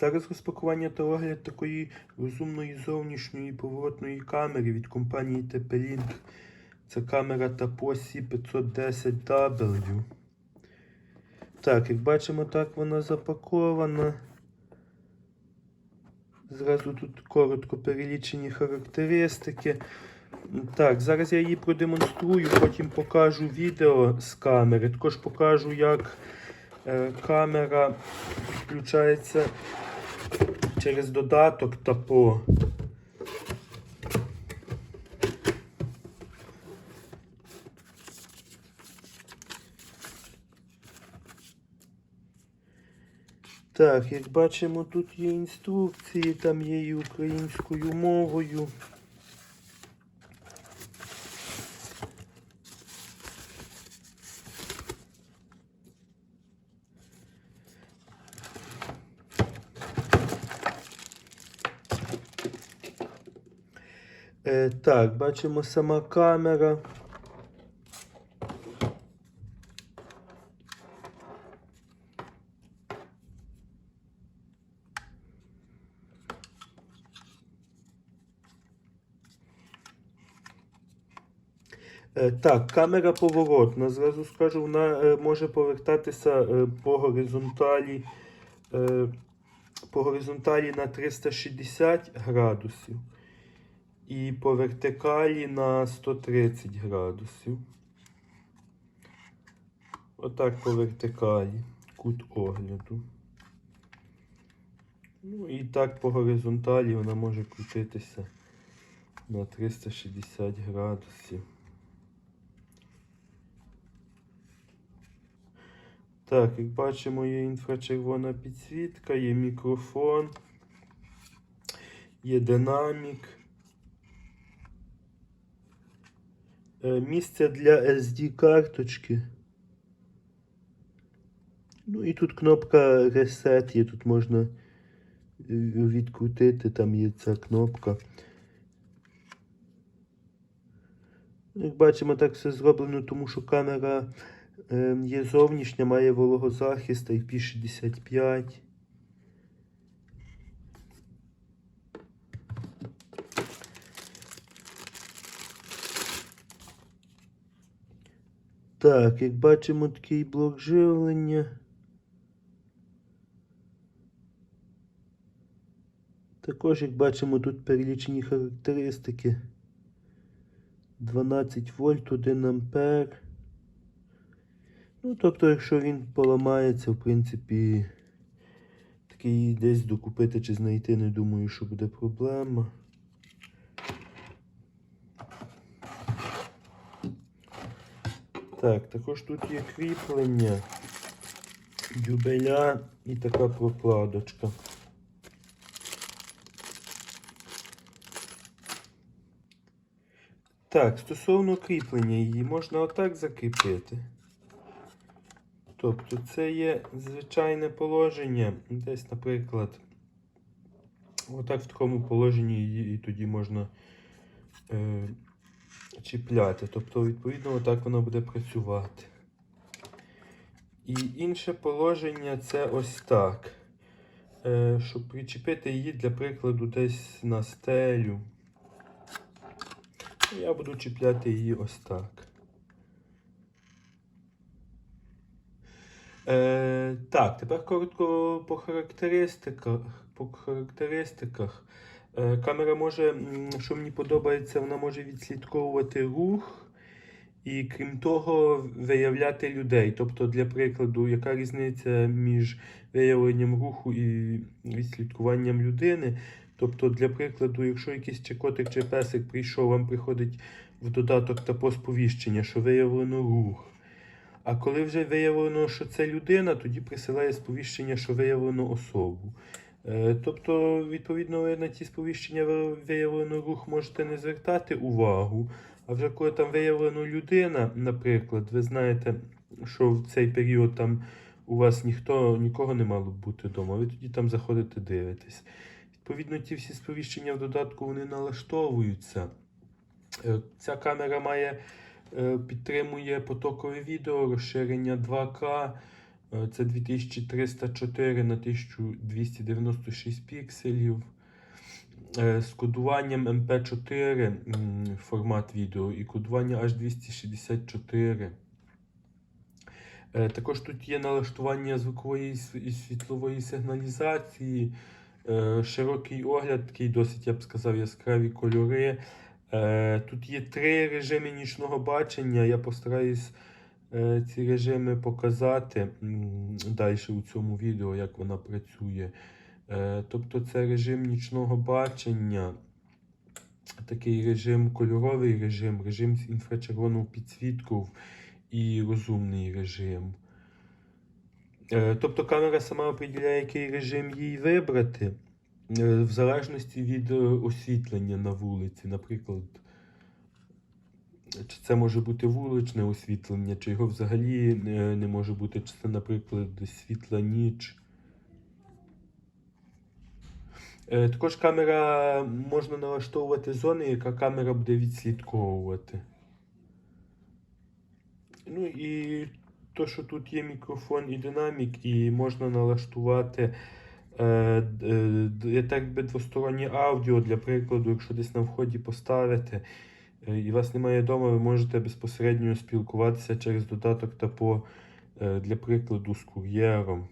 Зараз розпакування та огляд такої розумної зовнішньої поворотної камери від компанії TP-Link. Це камера Tapo C510W. Так, як бачимо, так вона запакована. Зразу тут коротко перелічені характеристики. Так, зараз я її продемонструю, потім покажу відео з камери. Також покажу, як е, камера включається через додаток ТАПО. Так, як бачимо, тут є інструкції, там є і українською мовою. Так, бачимо сама камера. Е, Так, камера поворотна. Зразу скажу, вона е, може повертатися е, по горизонталі, е, по горизонталі на 360 градусів і по вертикалі на 130 градусів. Отак по вертикалі, кут огляду. Ну і так по горизонталі вона може крутитися на 360 градусів. Так, як бачимо, є інфрачервона підсвітка, є мікрофон, є динамік. Е, Місце для SD карточки. Ну і тут кнопка Reset є, тут можна е, відкрутити, там є ця кнопка. Як бачимо, так все зроблено, тому що камера е, є зовнішня, має вологозахист IP65. Так, як бачимо, такий блок живлення. Також, як бачимо, тут перелічені характеристики. 12 вольт, 1 ампер. Ну, тобто, якщо він поламається, в принципі, такий десь докупити чи знайти, не думаю, що буде проблема. Так, також тут є кріплення, дюбеля і така прокладочка. Так, стосовно кріплення її можна отак закріпити. Тобто це є звичайне положення. Десь, наприклад, отак в такому положенні її і тоді можна е, чіпляти. Тобто, відповідно, отак вона буде працювати. І інше положення це ось так. Е, щоб причепити її, для прикладу, десь на стелю. Я буду чіпляти її ось так. Е, так, тепер коротко по характеристиках. По характеристиках. Е, камера може, що мені подобається, вона може відслідковувати рух і, крім того, виявляти людей. Тобто, для прикладу, яка різниця між виявленням руху і відслідкуванням людини. Тобто, для прикладу, якщо якийсь чи котик чи песик прийшов, вам приходить в додаток та посповіщення, що виявлено рух. А коли вже виявлено, що це людина, тоді присилає сповіщення, що виявлено особу. Е, Тобто, відповідно, ви на ті сповіщення виявлено рух можете не звертати увагу. А вже коли там виявлено людина, наприклад, ви знаєте, що в цей період там у вас ніхто нікого не мало бути вдома, ви тоді там заходите дивитесь. Відповідно, ті всі сповіщення в додатку вони налаштовуються. Е, Ця камера має, е, підтримує потокове відео, розширення 2К, Е, Це 2304 на 1296 пікселів. Е, З кодуванням MP4 формат відео і кодування H264. Е, Також тут є налаштування звукової і світлової сигналізації, е, широкий огляд, такий досить, я б сказав, яскраві кольори. Е, Тут є три режими нічного бачення. Я постараюсь е, ці режими показати далі у цьому відео, як вона працює. Е, Тобто це режим нічного бачення, такий режим, кольоровий режим, режим з інфрачервоного підсвітку і розумний режим. Е, Тобто камера сама определяє, який режим їй вибрати, е, в залежності від е, освітлення на вулиці. Наприклад, чи це може бути вуличне освітлення, чи його взагалі не, не може бути, чи це, наприклад, світла ніч. Е, Також камера можна налаштовувати зони, яка камера буде відслідковувати. Ну і то, що тут є мікрофон і динамік, і можна налаштувати е, д- так би двостороннє аудіо, для прикладу, якщо десь на вході поставити, е, і вас немає вдома, ви можете безпосередньо спілкуватися через додаток ТАПО, е, для прикладу, з кур'єром.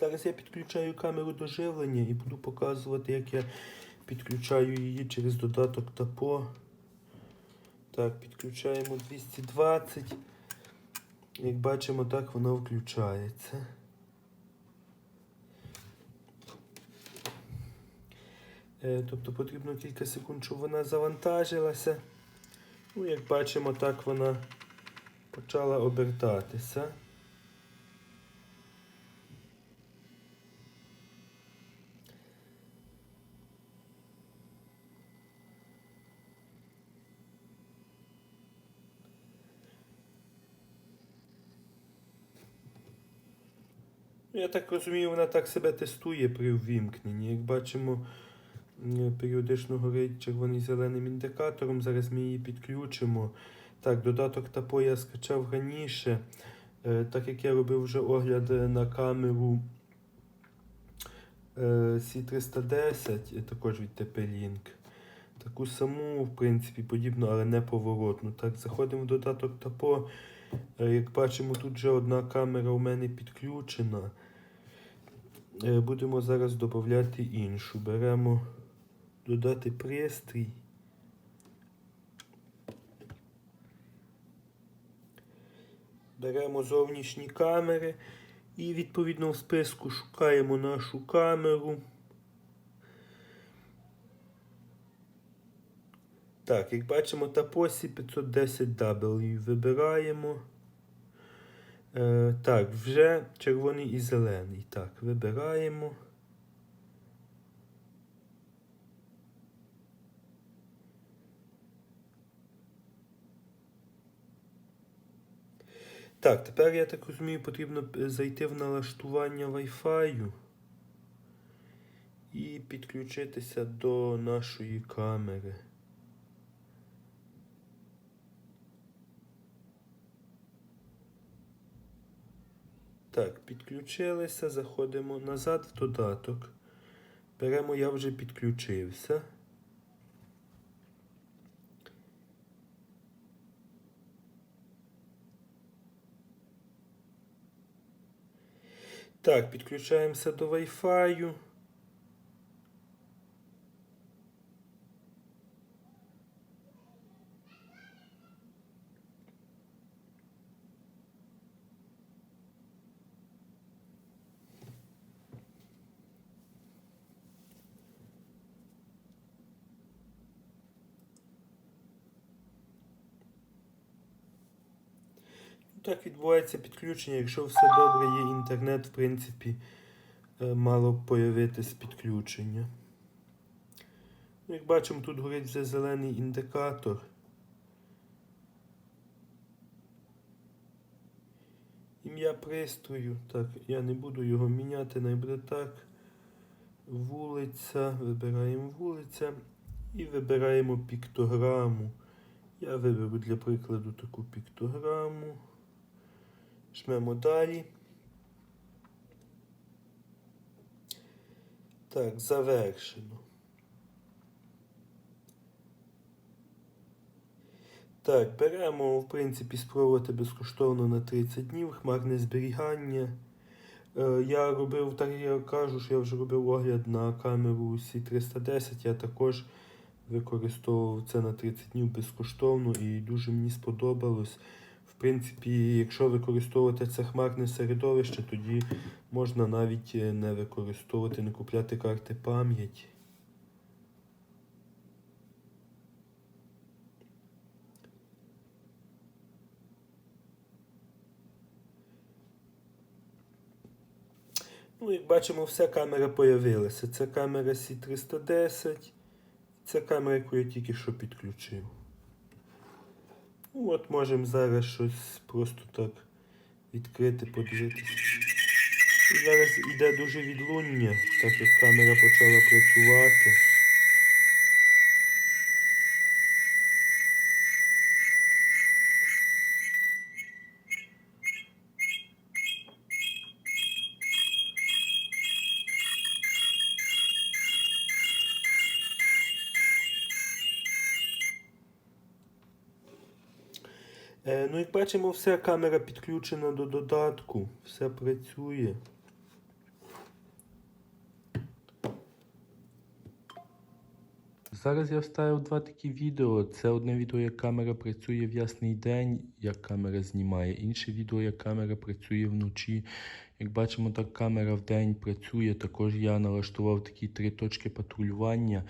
Зараз я підключаю камеру до живлення і буду показувати, як я підключаю її через додаток ТАПО. Так, підключаємо 220. Як бачимо, так воно включається. Тобто потрібно кілька секунд, щоб вона завантажилася. Ну, як бачимо, так вона почала обертатися. Я так розумію, вона так себе тестує при ввімкненні. Як бачимо, періодично горить червоний зеленим індикатором. Зараз ми її підключимо. Так, додаток ТАПО я скачав раніше. Е, Так як я робив вже огляд е, на камеру е, C310, е, також від TP-Link. Таку саму, в принципі, подібну, але не поворотну. Так, заходимо в додаток ТАПО. Як бачимо, тут вже одна камера у мене підключена. Будемо зараз додати іншу. Беремо додати пристрій. Беремо зовнішні камери і відповідно в списку шукаємо нашу камеру. Так, як бачимо, Таposі 510W вибираємо. Е, так, вже червоний і зелений. Так, вибираємо. Так, тепер я так розумію, потрібно е, зайти в налаштування Wi-Fi і підключитися до нашої камери. Так, підключилися, заходимо назад в додаток. Беремо, я вже підключився. Так, підключаємося до Wi-Fi. Так відбувається підключення. Якщо все добре, є інтернет, в принципі, е, мало б появитись підключення. Ну, Як бачимо, тут горить вже зелений індикатор. Ім'я пристрою. Так, я не буду його міняти, най буде так. Вулиця. Вибираємо вулиця і вибираємо піктограму. Я виберу для прикладу таку піктограму. Жмемо далі. Так, завершено. Так, беремо, в принципі, спробувати безкоштовно на 30 днів хмарне зберігання. Е, Я робив, так я кажу, що я вже робив огляд на камеру C310. Я також використовував це на 30 днів безкоштовно і дуже мені сподобалось. В принципі, якщо використовувати це хмарне середовище, тоді можна навіть е, не використовувати, не купляти карти пам'яті. Ну, як бачимо, вся камера появилася. Це камера C310. Це камера, яку я тільки що підключив. Ну, от можемо зараз щось просто так відкрити, подивитися. Зараз йде дуже відлуння, так як камера почала працювати. Ну, як бачимо, вся камера підключена до додатку, все працює. Зараз я вставив два такі відео. Це одне відео, як камера працює в ясний день, як камера знімає. Інше відео, як камера працює вночі. Як бачимо, так камера в день працює. Також я налаштував такі три точки патрулювання.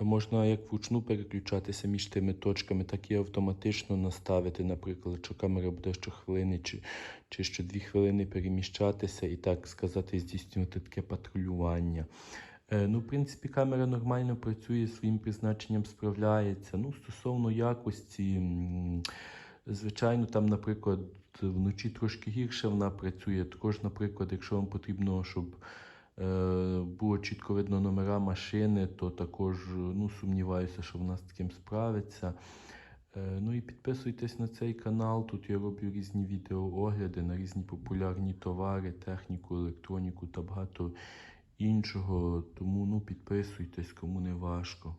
Можна як вручну переключатися між тими точками, так і автоматично наставити, наприклад, що камера буде щохвилини чи, чи що дві хвилини переміщатися і так сказати, здійснювати таке патрулювання. Е, Ну, в принципі, камера нормально працює, своїм призначенням справляється. Ну, стосовно якості, звичайно, там, наприклад, вночі трошки гірше вона працює. Також, наприклад, якщо вам потрібно, щоб було чітко видно номера машини, то також ну, сумніваюся, що вона з таким справиться. Е, Ну і підписуйтесь на цей канал. Тут я роблю різні відеоогляди на різні популярні товари, техніку, електроніку та багато іншого. Тому ну, підписуйтесь, кому не важко.